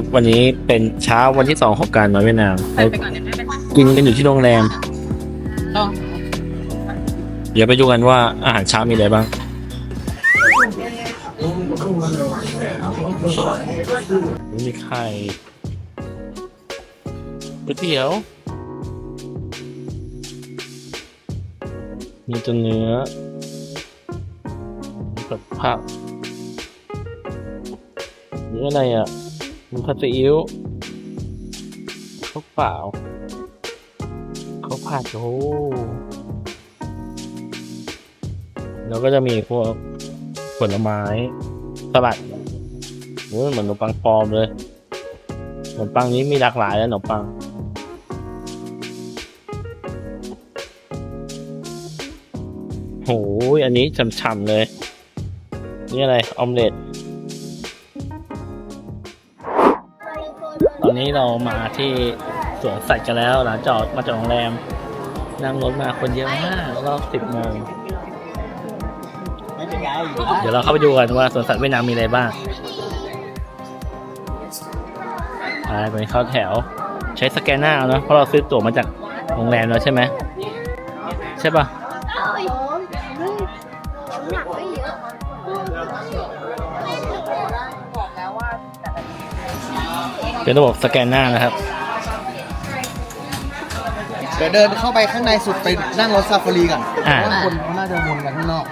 ครับ วันนี้เป็นเช้าวันที่สองของการมาเวียดนามไปเราไปก่อนเดี๋ยวไม่ไปกินกันอยู่ที่โรงแรมต้องเดี๋ยวไปดูกันว่าอาหารเช้ามีอะไรบ้าง มีไข่ก๋วยเตี๋ยว มีตัวเนื้อมีกับผักนี่อะไรอะ มีผัดซีอิ๊วข้าวเปล่าข้าวผัดโอ้แล้วก็จะมีพวกผลไม้สลัดโอ้เหมือนขนมปังปลอมเลยขนมปังนี้มีหลากหลายแล้วขนมปังโหยอันนี้ฉ่ำๆเลย นี่อะไร ออมเล็ต นี้เรามาที่สวนสัตว์กันแล้วหลังจากมาจากโรงแรม นั่งรถมาคนเยอะมากรอบสิบโมงเดี๋ยวเราเข้าไปดูกันว่าสวนสัตว์เวียดนามมีอะไรบ้างไปไปเข้าแถว ใช้สแกนหน้าเอาเนอะเพราะเราซื้อตั๋วมาจากโรงแรมแล้วใช่ไหมใช่ปะบ เป็นระบบสแกนหน้านะครับ เดี๋ยวเดินเข้าไปข้างในสุดไปนั่งรถซาฟารีก่อนอ่าเพราะว่าคนเขาน่าจะวนกันข้างนอก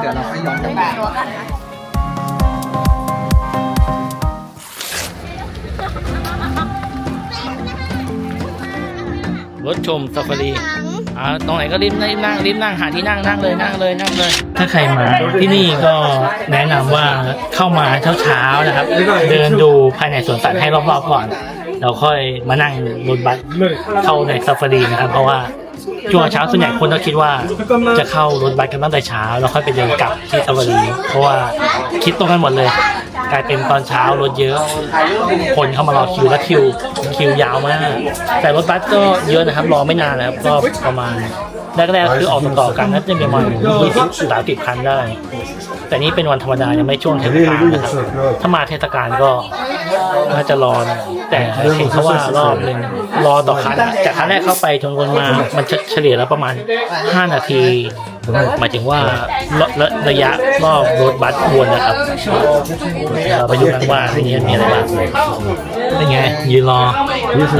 เดี๋ยวเราไปย้อนกันตัวกันนะรถชมซาฟารี อ่าตรงไหนก็รีบรีบนั่งรีบนั่งหาที่นั่งนั่งเลยนั่งเลยนั่งเลย ถ้าใครมาที่นี่ก็แนะนำว่าเข้ามาเช้าๆนะครับ เดินดูภายในสวนสัตว์ให้รอบๆก่อน เราค่อยมานั่งรถบัสเข้าในซาฟารีนะครับ เพราะว่าช่วงเช้าส่วนใหญ่คนก็คิดว่าจะเข้ารถบัสกันตั้งแต่เช้าแล้วค่อยไปเดินกลับที่ซาฟารีเพราะว่าคิดตรงกันหมดเลย กลายเป็นตอนเช้ารถเยอะ คนเข้ามารอคิวแล้วคิวคิวยาวมาก แต่รถบัสก็เยอะนะครับรอไม่นานนะครับก็ประมาณแรกๆคือออกต่อๆกันน่าจะมีประมาณยี่สิบสามสิบคันได้ แต่นี่เป็นวันธรรมดายังไม่ช่วงเทศกาลนะครับถ้ามาเทศกาลก็น่าจะรอหน่อยแต่เห็นเขาว่ารอบหนึ่งรอต่อคันจากคันแรกเข้าไปจนวนมามันเฉลี่ยแล้วประมาณ 5 นาที หมายถึงว่าระระระยะรอบรถบัสวนนะครับเราไปดูกันว่าที่นี่มีอะไรบ้างเป็นไงยืนรอ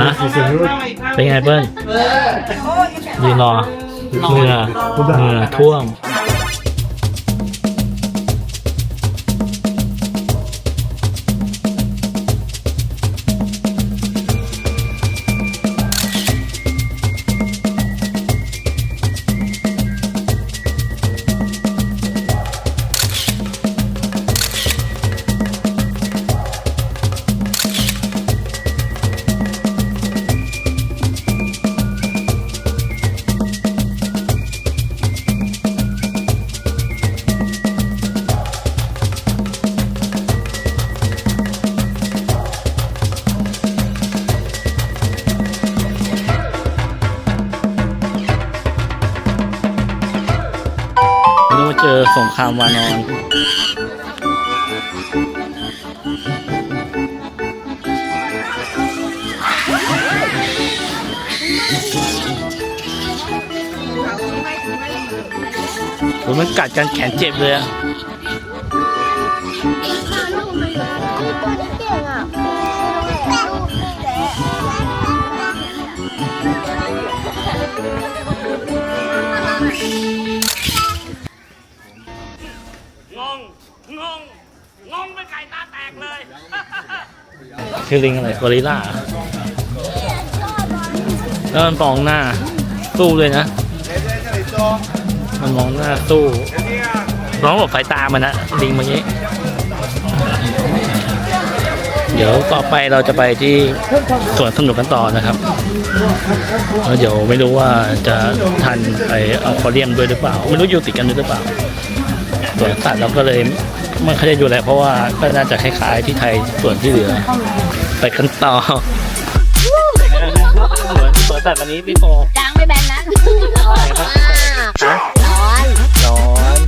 นะเป็นไงเปิ้ลยืนรอเหงื่อเหงื่อท่วม คามวานอน ผมมันกัดกันแขนเจ็บเลยอะ คือลิงอะไรกอริลล่าแล้วมันมองหน้าสู้เลยนะ มันมองหน้าสู้ร้องแบบสายตามันนะลิงเมื่อกี้ เดี๋ยวต่อไปเราจะไปที่สวนสนุกกันต่อนะครับแล้วเดี๋ยวไม่รู้ว่าจะทันไปเอาคอเรียมด้วยหรือเปล่า ไม่รู้อยู่ติดกันด้วยหรือเปล่าสวนสัตว์เราก็เลยไม่ค่อยได้ดูแลเพราะว่าก็น่าจะคล้ายๆที่ไทยส่วนที่เหลือ ไปกันต่อสวนสวนสัตว์วันนี้พี่โฟจางไม่แบนนะฮะร้อนร้อน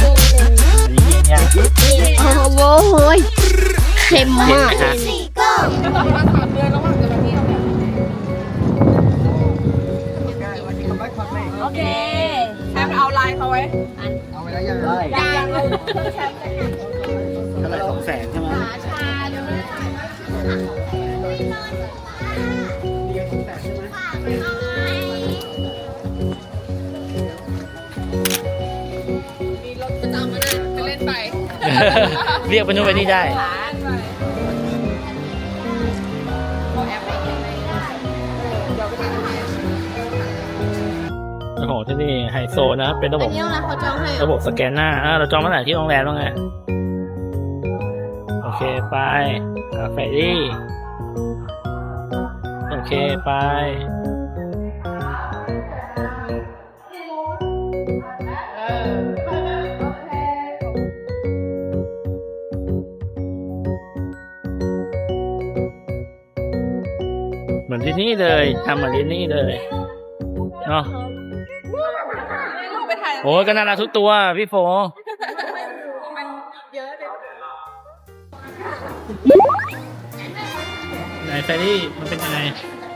อันนี้เย็นยังโอ้โหเค็มเย็นมากไหมฮะก็มาสามเดือนแล้วว่าจะมาเที่ยวเนี่ยโอเคแชมป์เอาไลน์เขาไว้ เอาไว้แล้วยังยังเลยเท่าไหร่สองแสนใช่ไหมมี เรียกไปนู่นไปนี่ได้หาไปเอาแอปไปเก็บไว้เดี๋ยวไปหาโอ้โหที่นี่ไฮโซนะ เป็นระบอับ นนี้เราเขาจองให้ระบบสแกนหน้าอ่าเราจองเมื่อไหร่ที่โรงแรมแล้วไง โอเค ไปอ่าเฟรดี้โอเค ไป นที่นี่เลยทำเหมือนที่นี่เลยเนาะลูกไปถ่ายโอ้ยก็น่ารักทุกตัวพี่โฟมันเยอะเลยไหนแฟรี่มันเป็นยังไง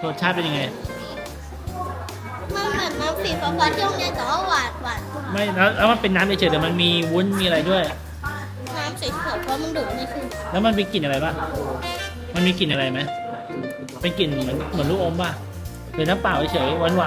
รสชาติเป็นยังไง มันเหมือนน้ำสีฟ้าๆที่โรงเรียนแต่ว่าหวานหวานกว่าไม่แล้วแล้วมันเป็นน้ำเฉยๆแต่มันมีวุ้นมีอะไรด้วย น้ำสีเขียวเพราะมันดูดไม่ขึ้นแล้วมันมีกลิ่นอะไรบ้างมันมีกลิ่นอะไรไหม เป็นกลิ่นเหมือนเหมือนลูกอมป่ะหรือน้ำเปล่าเฉยๆหวานห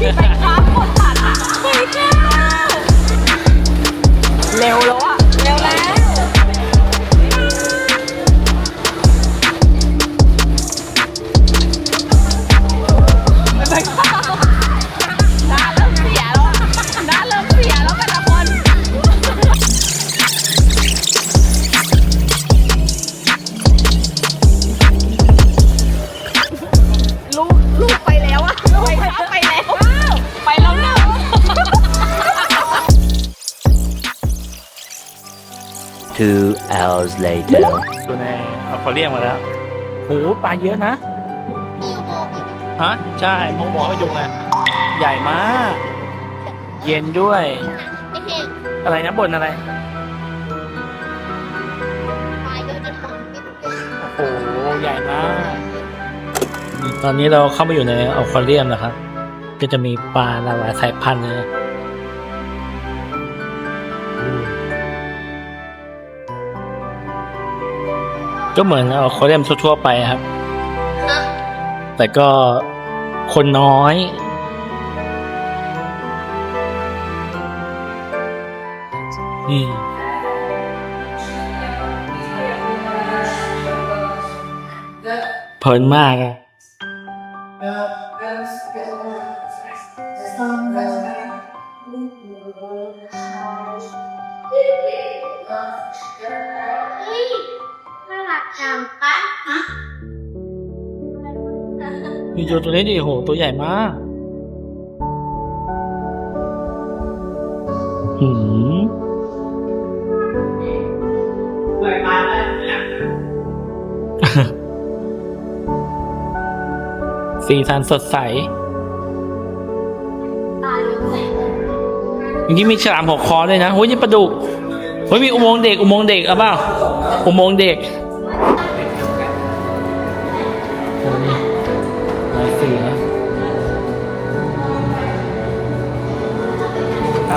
เร็วแล้วอะ Two hours later. ดูในอควาเรียมมาแล้วโหปลาเยอะนะมีโบอีกฮะ ใช่มองบอกไปดูไงใหญ่มาก เย็นด้วยไอ้เห็นอะไรนะบนอะไรปลาเยอะจนมองไม่เห็นโอ้โห ใหญ่มาก ตอนนี้เราเข้ามาอยู่ในอควาเรียมนะครับ ก็จะมีปลาหลากหลายสายพันธุ์เลย ก็เหมือนอควาเรียมทั่วๆไปครับ แต่ก็คนน้อย อืมเพลินมากอะ มีตัวตัวนี้ดิโห ตัวใหญ่มากหืมสีสันสดใสย่างนี้มีฉลามหัวคอด้วยนะโอ้ยนี่ปลาดุกโอ้ยมีอุโมงค์เด็ก อุโมงค์เด็กเอาเปล่าอุโมงค์เด็ก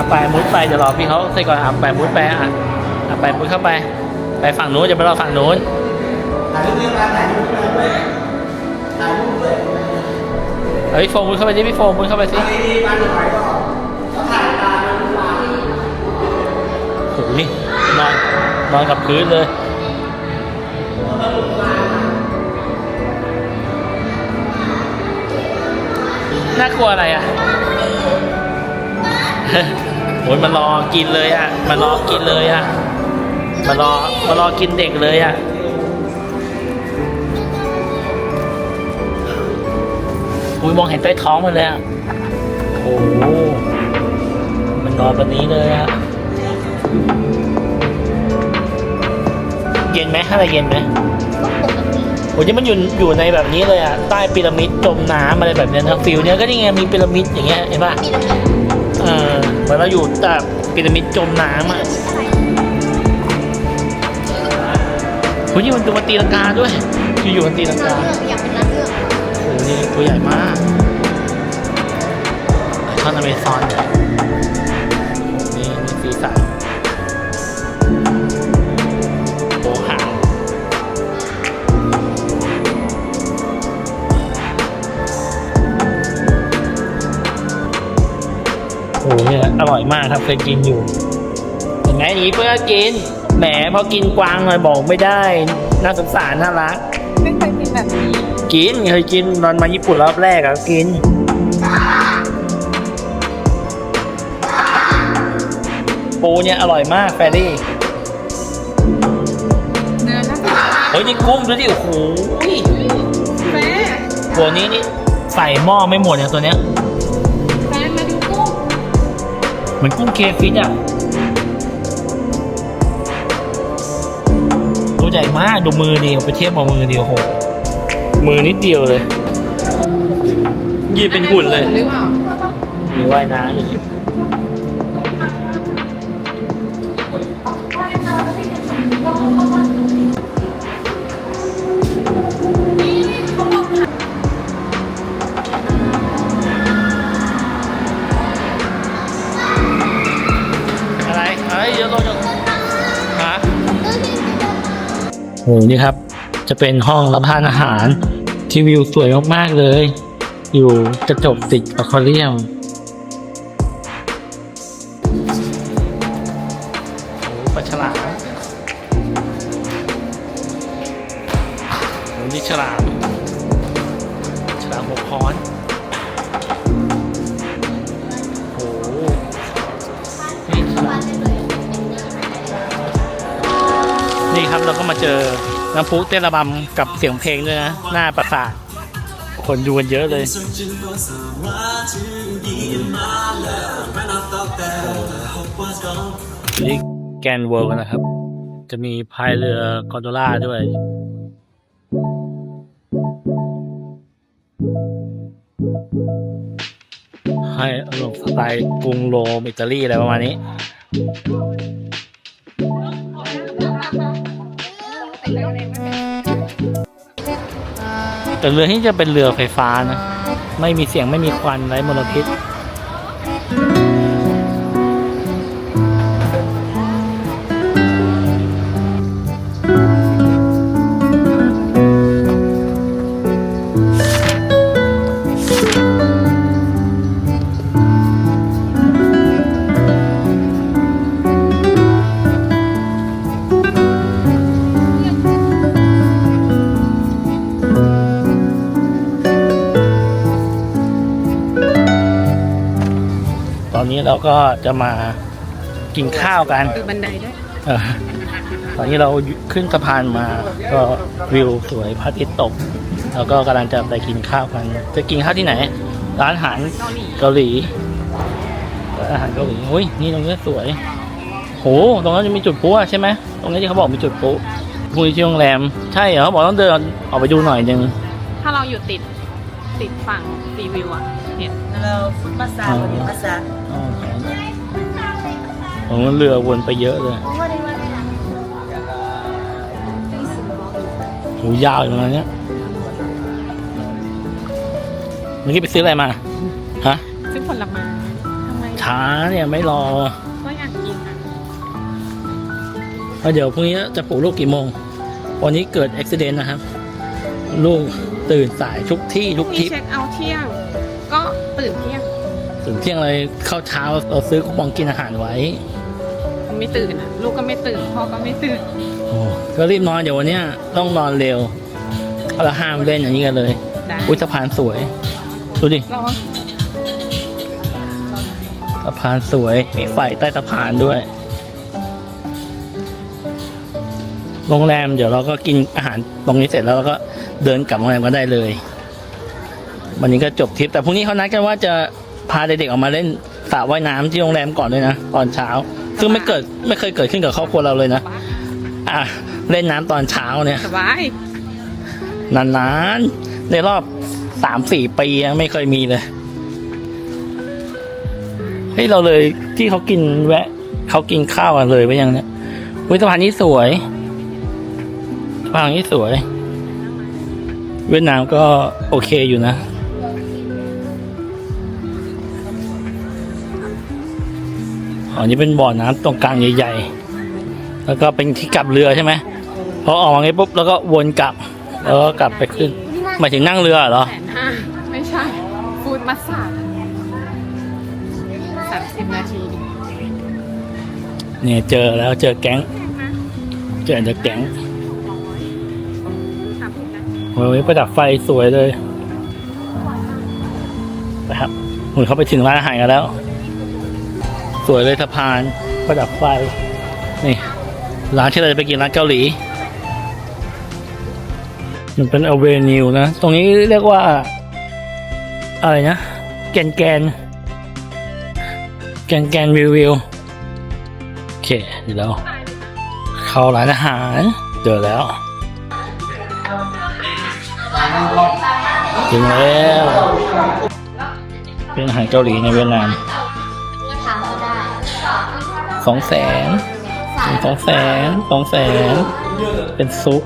เอาไปมุดไปเดี๋ยวรอพี่เขาใส่ก่อนเอาไปมุดไปอะเอาไปมุดเข้าไป ไปฝั่งนู้นจะไปรอฝั่งนู้นเฮ้ยโฟมมุดเข้าไปสิพี่โฟมมุดเข้าไปสิโอ้โหนี่นอนนอนกับพื้นเลยน่ากลัวอะไรอะ โอ้ยมันรอกินเลยอะมันรอกินเลยอะมันรอมันรอกินเด็กเลยอะอุ้ยมองเห็นใต้ท้องมันเลยอะโอ้โหมันนอนแบบนี้เลยอะเย็นไหมข้างในเย็นไหมโอ้ยนี่มันอยู่อยู่ในแบบนี้เลยอะใต้พีระมิดจมน้ำอะไรแบบเนี้ยนะฟิลเนี้ยก็นี่ไงมีพีระมิดอย่างเงี้ยเห็นป่ะเออ เหมือนเราอยู่แต่พีระมิดจมน้ำอะคุณยี่มันตัวมันตีลังกาด้วยอยู่ๆมันตีลังกาอยากเป็นนักเลือกโอ้โหนี่ตัวใหญ่มากท่อนอเมซอนนี่มีสีสัน โอ้โหเนี่ยอร่อยมากครับเคยกินอยู่เห็นไหมอย่างนี้เพื่อกินแหมพอกินกวางหน่อยบอกไม่ได้ น่าสงสารน่ารัก ไม่เคยกินแบบนี้ กินเคยกินตอนมาญี่ปุ่นรอบแรกอะกินปูเนี่ยอร่อยมากแฟรี่เนื้อน่าสนใจเฮ้ยนี่กุ้งดูดิโอ้โหแม่ตัวนี้นี่ใส่หม้อไม่หมดเนี่ยตัวเนี้ย มือนกุ้งเคฟิชอะตัวใหญ่มากดูมือดิเอาไปเทียบกับมือดิโอ้โห มือนิดเดียวเลย ยืดเป็นหุ่นเลยหรือเปล่ามีว่ายน้ำ โอ้นี่ครับ จะเป็นห้องรับประทานอาหารที่วิวสวยมากๆเลย อยู่กระจกติดอควาเรียม ครับ เราก็มาเจอน้ำพุเต้นระบำกับเสียงเพลงด้วยนะ หน้าปราสาทคนดูกันเยอะเลยนี่แกนเวิร์กันนะครับ จะมีพายเรือกอนโดล่าด้วยให้อารมณ์สไตล์กรุงโรมอิตาลีอะไรประมาณนี้ แต่เรือที่จะเป็นเรือไฟฟ้านะ ไม่มีเสียงไม่มีควันไร้มลพิษ เราก็จะมากินข้าวกันดูบันไดด้วยเออตอนนี้เราขึ้นสะพานมาก็วิวสวยพระอาทิตย์ตก แล้วก็กำลังจะไปกินข้าวกัน จะกินข้าวที่ไหน ร้านอาหารเกาหลีร้านอาหารเกาหลีอุ้ยนี่ตรงนี้สวยโหตรงนั้นจะมีจุดพลุอะใช่ไหมตรงนี้ที่เขาบอกมีจุดพลุพรุ่งนี้ที่โรงแรมใช่เหรอเขาบอกต้องเดินออกไปดูหน่อยนึงถ้าเราอยู่ติดติดฝั่งรีวิวอะ เห็นเราฟุตมาซาวันนี้มาซาอ๋อผมว่าเรือวนไปเยอะเลยโหยาวอย่างนั้นเนี้ยเมื่อกี้ไปซื้ออะไรมา ฮะซึ่งผลไม้ทำไมช้าเนี่ยไม่รอ ก็อยากกินอะแล้วเดี๋ยวพรุ่งนี้จะปลุกลูกกี่โมง วันนี้เกิดอุบิเหตุนะครับ ลูกตื่นสายทุกที่ทุกมีทริป เช็คเอาท์เที่ยงก็ ตื่นเที่ยงตื่นเที่ยงเลยเข้าเช้าเราซื้อคูปองกินอาหารไว้มันไม่ตื่นอะลูกก็ไม่ตื่นพ่อก็ไม่ตื่นโอ้ก็รีบนอนเดี๋ยววันเนี้ยต้องนอนเร็วเราห้ามเล่นอย่างนี้กันเลยได้อุ้ยสะพานสวย ดูดิเราสะพานสวยมีไฟใต้สะพานด้วย โรงแรมเดี๋ยวเราก็กินอาหารตรงนี้เสร็จแล้วเราก็เดินกลับโรงแรมก็ได้เลย วันนี้ก็จบทริปแต่พรุ่งนี้เขานัดกันว่าจะพาเด็กๆออกมาเล่นสระว่ายน้ำที่โรงแรมก่อนด้วยนะตอนเช้า ซึ่งไม่เกิดไม่เคยเกิดขึ้นกับครอบครัวเราเลยนะอะเล่นน้ำตอนเช้าเนี่ย สบาย นานๆ ในรอบสามสี่ปียังไม่เคยมีเลย เฮ้ย เราเลยที่เขากินแวะ เขากินข้าวกันเลยไปยังเนี่ยวิสะพานนี้สวยสะพานนี้สวย เวียดนามก็โอเคอยู่นะ อ๋อนี่เป็นบ่อน้ำตรงกลางใหญ่ๆ แล้วก็เป็นที่กลับเรือใช่ไหมพอออกมาไงปุ๊บแล้วก็วนกลับ แล้วก็กลับไปขึ้นหมายถึงนั่งเรือเหรอแสนห้าไม่ใช่ ฟูดมัสซาสามสิบนาที เนี่ยเจอแล้วเจอแก๊ง เจอเจอแก๊งสามสิบนาทีโอ้ยประดับไฟสวยเลยนะครับหุ่นเขาไปถึงร้านอาหารกันแล้ว สวยเลยสะพานประดับไฟ นี่ร้านที่เราจะไปกินร้านเกาหลี มันเป็นอเวนิวนะ ตรงนี้เรียกว่า อะไรนะ แกนแกน แกนแกนวิววิวโอเคเดี๋ยวเราเข้าร้านอาหารเจอแล้วถึงแล้ว เป็นอาหารเกาหลีในเวียดนาม สองแสนสองแสนสองแสนเป็นซุป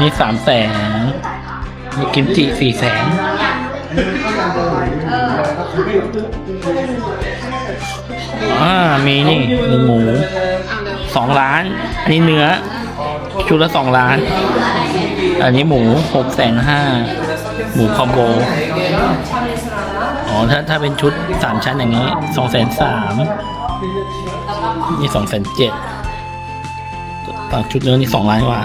นี่สามแสนมีกิมจิสี่แสนอ่ามีนี่มีหมูสองล้าน อันนี้เนื้อ ชุดละสองล้าน อันนี้หมูหกแสนห้าหมูคอมโบ ถ้าถ้าเป็นชุดสามชั้นอย่างนี้สองแสนสามนี่สองแสนเจ็ดต่างชุดเนื้อนี่สองล้านกว่า